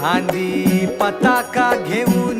धांदी पताका घेऊन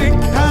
think I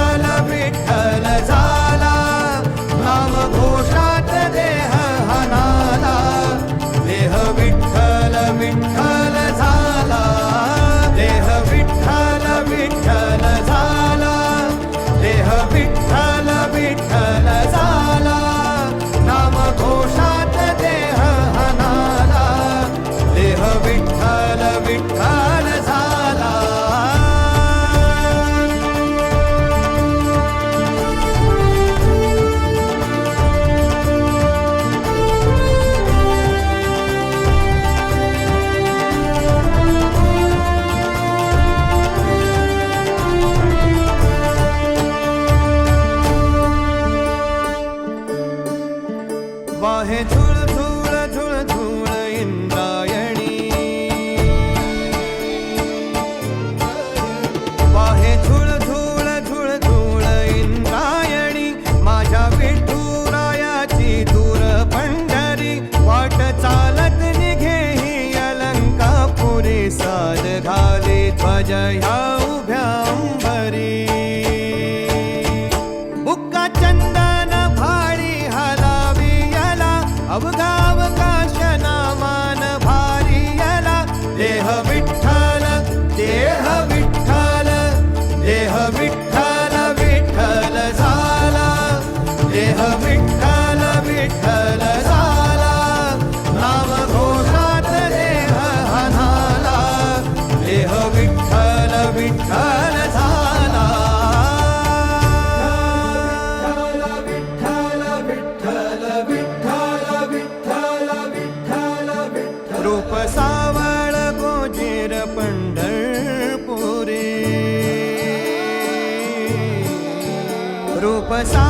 Vitthal झाला नाम घोषात देह हनाला देह विठ्ठल विठ्ठल झाला. विठ्ठल विठ्ठल विठ्ठल विठ्ठल विठ्ठल विठ्ठल रूप सावळ रूप सावळ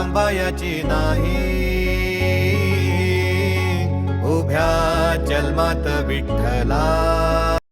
थांबायची नाही. उभ्या जन्मात विठ्ठला.